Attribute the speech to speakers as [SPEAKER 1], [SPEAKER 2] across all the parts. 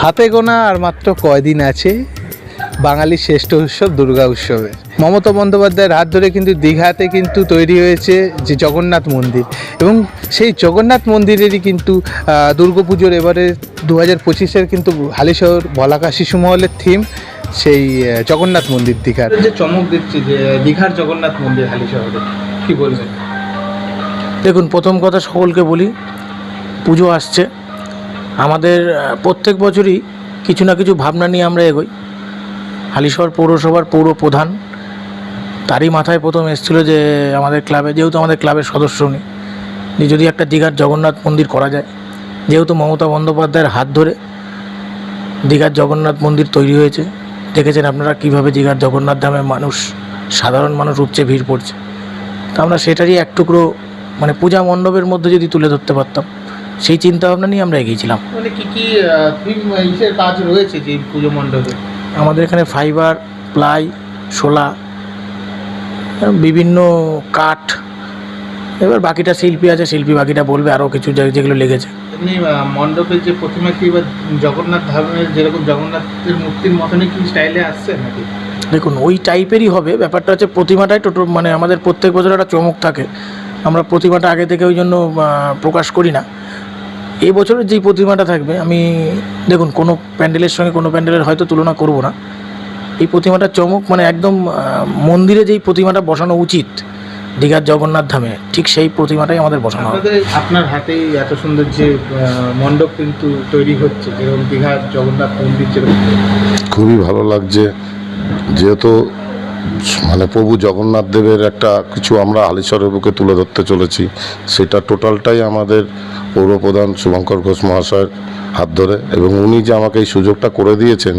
[SPEAKER 1] হাতে গোনা আর মাত্র কয়দিন আছে বাঙালির শ্রেষ্ঠ উৎসব দুর্গা উৎসবের মমতা বন্দ্যোপাধ্যায়ের হাত ধরে কিন্তু দীঘাতে কিন্তু তৈরি হয়েছে যে জগন্নাথ মন্দির এবং সেই জগন্নাথ মন্দিরেরই কিন্তু দুর্গাপুজোর এবারে দু হাজার পঁচিশের কিন্তু হালিশহর বলাকা শিশু মহলের থিম সেই জগন্নাথ মন্দির দীঘার। যে চমক দিচ্ছে যে দীঘার জগন্নাথ মন্দির হালিশহরে কি বলবেন?
[SPEAKER 2] দেখুন প্রথম কথা সকলকে বলি পুজো আসছে। আমাদের প্রত্যেক বছরই কিছু না কিছু ভাবনা নিয়ে আমরা এগোই। হালিশহর পৌরসভার পৌর প্রধান তারই মাথায় প্রথম এসেছিল যে আমাদের ক্লাবে, যেহেতু আমাদের ক্লাবের সদস্য উনি, যে যদি একটা দীঘার জগন্নাথ মন্দির করা যায়, যেহেতু মমতা বন্দ্যোপাধ্যায়ের হাত ধরে দীঘার জগন্নাথ মন্দির তৈরি হয়েছে, দেখেছেন আপনারা কীভাবে দীঘার জগন্নাথ ধামে মানুষ, সাধারণ মানুষ উপচে ভিড় পড়ছে। তা আমরা সেটারই এক টুকরো মানে পূজা মণ্ডপের মধ্যে যদি তুলে ধরতে পারতাম সেই চিন্তা ভাবনা নিয়ে আমরা এগিয়েছিলাম।
[SPEAKER 1] মানে কি কি ইসের কাজ রয়েছে যে পুজো মণ্ডপে?
[SPEAKER 2] আমাদের এখানে ফাইবার প্লাই শোলা বিভিন্ন কাঠ এবার বাকিটা শিল্পী আছে শিল্পী বাকিটা বলবে আরও কিছু যেগুলো লেগেছে।
[SPEAKER 1] এমনি মণ্ডপের যে প্রতিমা কি বা জগন্নাথ ধামের যেরকম জগন্নাথের মূর্তির মতনই কি স্টাইলে আসছে নাকি?
[SPEAKER 2] দেখুন ওই টাইপেরই হবে। ব্যাপারটা হচ্ছে প্রতিমাটাই টোটো মানে আমাদের প্রত্যেক বছর একটা চমক থাকে। আমরা প্রতিমাটা আগে থেকে ওই জন্য প্রকাশ করি না। এই বছরের যেই প্রতিমাটা থাকবে আমি দেখুন কোনো প্যান্ডেলের সঙ্গে কোনো প্যান্ডেলের হয়তো তুলনা করব না। এই প্রতিমাটার চমক মানে একদম মন্দিরে যেই প্রতিমাটা বসানো উচিত দীঘার জগন্নাথ ধামে ঠিক সেই প্রতিমাটাই আমাদের বসানো হবে।
[SPEAKER 1] আপনার হাতেই এত সুন্দর যে মণ্ডপ কিন্তু তৈরি হচ্ছে যেরকম দীঘার জগন্নাথ মন্দির যেরকম।
[SPEAKER 3] খুবই ভালো লাগছে যেহেতু মানে প্রভু জগন্নাথ দেবের একটা কিছু আমরা হালিশরের বুকে তুলে ধরতে চলেছি সেটা টোটালটাই আমাদের পৌরপ্রধান শুভঙ্কর ঘোষ মহাশয়ের হাত ধরে এবং উনি যে আমাকে এই সুযোগটা করে দিয়েছেন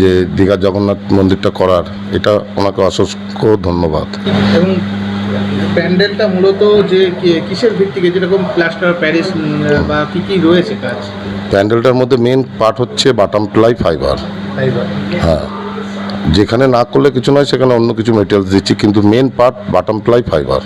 [SPEAKER 3] যে দীঘার জগন্নাথ মন্দিরটা করার এটা ওনাকে অসংখ্য ধন্যবাদ।
[SPEAKER 1] এবং প্যান্ডেলটা মূলত যে কিসের ভিত্তিকে? যেরকম প্লাস্টার প্যারিস বা কি কি রয়েছে কাজ?
[SPEAKER 3] প্যান্ডেলটার মধ্যে মেন পার্ট হচ্ছে বাটাম প্লাই ফাইবার
[SPEAKER 1] তাই
[SPEAKER 3] হ্যাঁ। যেখানে না করলে কিছু নয় সেখানে অন্য কিছু মেটেরিয়ালস দিচ্ছি কিন্তু মেন পার্ট বাটাম প্লাই ফাইবার